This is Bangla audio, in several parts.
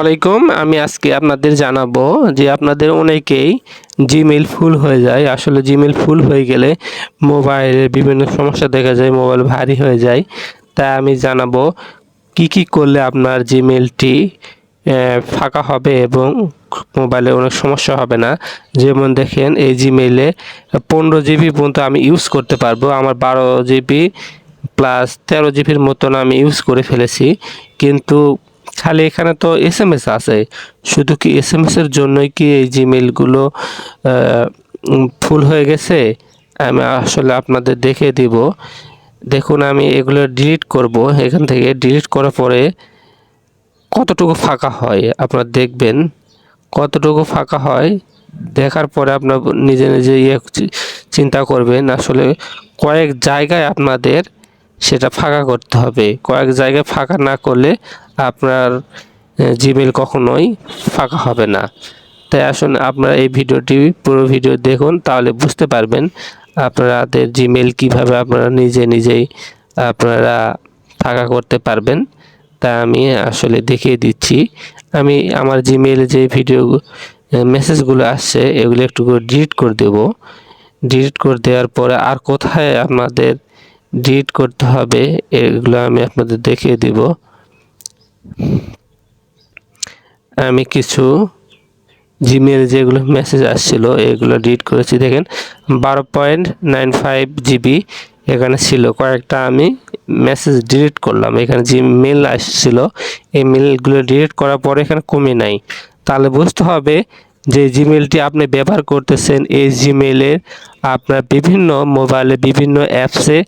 আলাইকুম। আমি আজকে আপনাদের জানাব যে আপনাদের অনেকেই জিমেল ফুল হয়ে যায়। আসলে জিমেল ফুল হয়ে গেলে মোবাইলে বিভিন্ন সমস্যা দেখা যায় মোবাইল ভারী হয়ে যায়। তাই আমি জানাব কি কি করলে আপনার জিমেলটি ফাঁকা হবে এবং মোবাইলে অনেক সমস্যা হবে না। যেমন দেখেন, এই জিমেইলে পনেরো জিবি পর্যন্ত আমি ইউজ করতে পারব। আমার বারো জিবি প্লাস তেরো জিবির মতন আমি ইউজ করে ফেলেছি। কিন্তু খালি এখানে তো এস এম এস আছে। শুধু কি এস এম এসের জন্যই কি এই জিমেলগুলো ফুল হয়ে গেছে? আমি আসলে আপনাদের দেখে দিব। দেখুন, আমি এগুলো ডিলিট করব। এখান থেকে ডিলিট করার পরে কতটুকু ফাঁকা হয় আপনারা দেখবেন। কতটুকু ফাঁকা হয়, দেখার পরে আপনার নিজে নিজে ইয়ে চিন্তা করবেন আসলে কয়েক জায়গায় আপনাদের সেটা ফাঁকা করতে হবে। কয়েক জায়গায় ফাঁকা না করলে আপনার জিমেল কখনোই ফাঁকা হবে না। তাই আসুন আপনারা এই ভিডিওটি, পুরো ভিডিও দেখুন, তাহলে বুঝতে পারবেন আপনাদের জিমেল কীভাবে আপনারা নিজে নিজেই আপনারা ফাঁকা করতে পারবেন। তা আমি আসলে দেখিয়ে দিচ্ছি। আমি আমার জিমেইলে যে ভিডিও মেসেজগুলো আসছে, এগুলো একটু করে ডিলিট করে দেব। ডিলিট করে দেওয়ার পরে আর কোথায় আপনাদের ডিলিট করতে হবে, এগুলো আমি আপনাদের দেখিয়ে দিব। আমি কিছু জিমেল যেগুলো মেসেজ আসছিল, এগুলো ডিলিট করেছি। দেখেন, বারো পয়েন্ট নাইন ফাইভ জিবি এখানে ছিল। কয়েকটা আমি মেসেজ ডিলিট করলাম। এখানে যে মেল আসছিল, এই মেলগুলো ডিলিট করার পরে এখানে কমে নাই। তাহলে বুঝতে হবে যে জিমেলটি আপনি ব্যবহার করতেছেন, এই জিমেলের আপনার বিভিন্ন মোবাইলে বিভিন্ন অ্যাপসে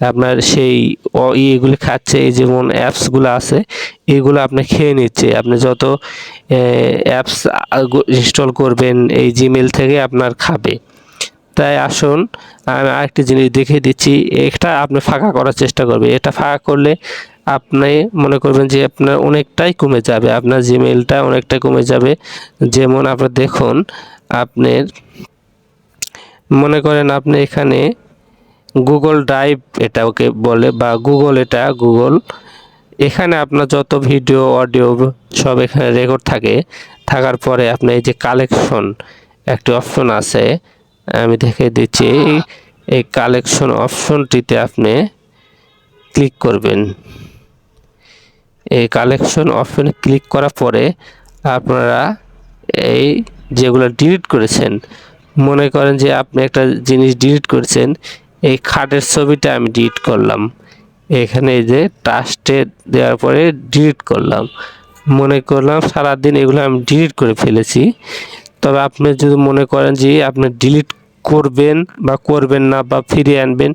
আপনার সেই ইয়েগুলি খাচ্ছে, এই যেমন অ্যাপসগুলো আছে, এগুলো আপনি খেয়ে নিচ্ছে। আপনি যত অ্যাপস ইনস্টল করবেন, এই জিমেল থেকে আপনার খাবে। তাই আসুন, আমি আরেকটি জিনিস দেখিয়ে দিচ্ছি, এটা আপনি ফাঁকা করার চেষ্টা করবে এটা ফাঁকা করলে আপনি মনে করবেন যে আপনার অনেকটাই কমে যাবে, আপনার জিমেলটা অনেকটাই কমে যাবে। যেমন আপনার দেখুন, আপনার, মনে করেন আপনি এখানে গুগল ড্রাইভ এটা ওকে বলে বা গুগল এটা গুগল এখানে আপনার যত ভিডিও অডিও সব এখানে রেকর্ড থাকে। থাকার পরে আপনি এই যে কালেকশন একটি অপশন আছে, আমি দেখে দিচ্ছি। এই- কালেকশন অপশনটিতে আপনি ক্লিক করবেন। এই কালেকশন অপশনে ক্লিক করার পরে আপনারা এই যেগুলো ডিলিট করেছেন, মনে করেন যে আপনি একটা জিনিস ডিলিট করেছেন এই খাটের ছবিটা আমি ডিলিট করলাম। এখানে এই যে টাস্টে দেওয়ার পরে ডিলিট করলাম। মনে করলাম সারাদিন এগুলো আমি ডিলিট করে ফেলেছি। তবে আপনি যদি মনে করেন যে আপনি ডিলিট করবেন বা করবেন না বা ফিরিয়ে আনবেন,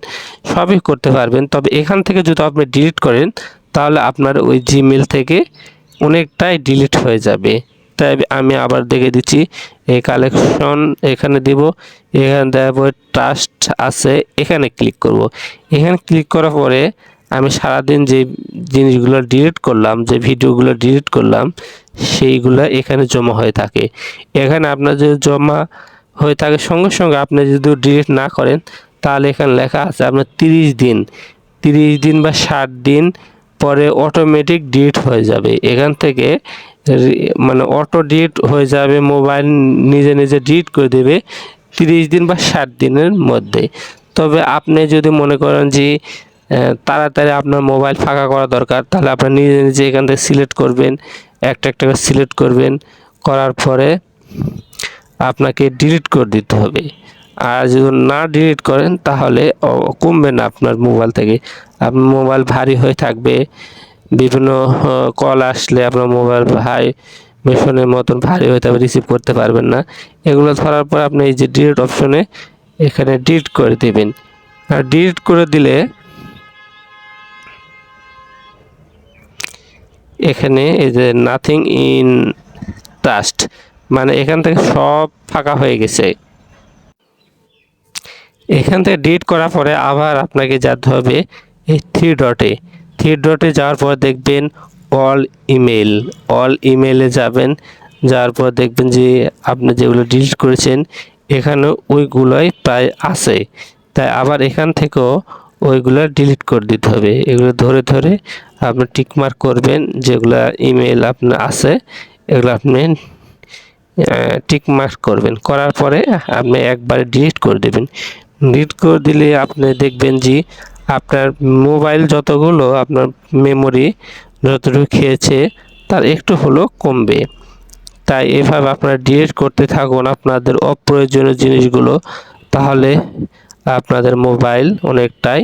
সবই করতে পারবেন। তবে এখান থেকে যদি আপনি ডিলিট করেন, তাহলে আপনার ওই জিমেল থেকে অনেকটাই ডিলিট হয়ে যাবে। তাই আমি আবার দেখে দিচ্ছি। এই কালেকশন এখানে দিব। এখানে দেওয়ার পরে ট্রাস্ট আছে। এখানে ক্লিক করব। এখানে ক্লিক করার পরে আমি সারাদিন যে জিনিসগুলো ডিলিট করলাম, যে ভিডিওগুলো ডিলিট করলাম, সেইগুলো এখানে জমা হয়ে থাকে। এখানে আপনার যদি জমা হয়ে থাকে, সঙ্গে সঙ্গে আপনি যদি ডিলিট না করেন, তাহলে এখানে লেখা আছে আপনার তিরিশ দিন। তিরিশ দিন বা ষাট দিন পরে অটোমেটিক ডিলিট হয়ে যাবে। এখান থেকে মানে অটো ডিলিট হয়ে যাবে মোবাইল নিজে নিজে ডিলিট করে দেবে তিরিশ দিন বা ষাট দিনের মধ্যে। তবে আপনি যদি মনে করেন যে তাড়াতাড়ি আপনার মোবাইল ফাঁকা করা দরকার, তাহলে আপনি নিজে নিজে এখান থেকে সিলেক্ট করবেন, একটা একটা করে সিলেক্ট করবেন। করার পরে আপনাকে ডিলিট করে দিতে হবে। আর যদি না ডিলিট করেন, তাহলে কমবে না আপনার মোবাইল থেকে। আপনার মোবাইল ভারী হয়ে থাকবে। বিভিন্ন কল আসলে আপনার মোবাইল ভাই, মেশনের মতন ভারী হয়ে থাকবে রিসিভ করতে পারবেন না। এগুলো ধরার পর আপনি এই যে ডিলিট অপশনে এখানে ডিলিট করে দেবেন। আর ডিলিট করে দিলে এখানে এই যে নাথিং ইন ট্রাস্ট মানে এখান থেকে সব ফাঁকা হয়ে গেছে। এখান থেকে ডিলিট করার পরে আবার আপনাকে যেতে হবে এই থ্রি ডটে থ্রি ডটে যাওয়ার পর দেখবেন অল ইমেল অল ইমেলে যাবেন। যাওয়ার পর দেখবেন যে আপনি যেগুলো ডিলিট করেছেন, এখানে ওইগুলোই প্রায় আছে। তাই আবার এখান থেকেও ওইগুলো ডিলিট করে দিতে হবে। এগুলো ধরে ধরে আপনি টিকমার্ক করবেন যেগুলো ইমেল আপনার আছে, এগুলো আপনি টিক মার্ক করবেন। করার পরে আপনি একবারে ডিলিট করে দেবেন। ডিলিট করে দিলে আপনি দেখবেন যে আপনার মোবাইল যতগুলো আপনার মেমোরি যতটুকু খেয়েছে, তার একটু হলেও কমবে। তাই এভাবে আপনারা ডিলিট করতে থাকুন আপনাদের অপ্রয়োজনীয় জিনিসগুলো, তাহলে আপনাদের মোবাইল অনেকটাই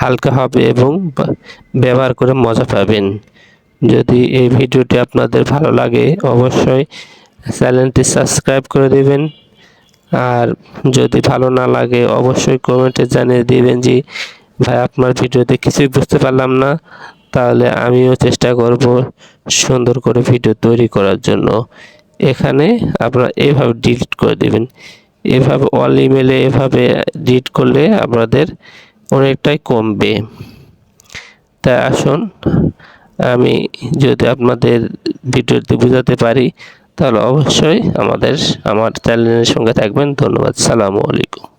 হালকা হবে এবং ব্যবহার করে মজা পাবেন। যদি এই ভিডিওটি আপনাদের ভালো লাগে, অবশ্যই চ্যানেলটি সাবস্ক্রাইব করে দেবেন। আর যদি ভালো না লাগে, অবশ্যই কমেন্টে জানিয়ে দিবেন যে, ভাই, আপনার ভিডিওতে কিছুই বুঝতে পারলাম না। তাহলে আমিও চেষ্টা করব সুন্দর করে ভিডিও তৈরি করার জন্য। এখানে আপনারা এভাবে ডিলিট করে দেবেন। এভাবে অল ইমেলে এভাবে ডিলিট করলে আপনাদের অনেকটাই কমবে। তাই আসুন, আমি যদি আপনাদের ভিডিওতে বোঝাতে পারি তাহলে অবশ্যই আমাদের আমার চ্যানেলের সঙ্গে থাকবেন। ধন্যবাদ সালামু আলাইকুম।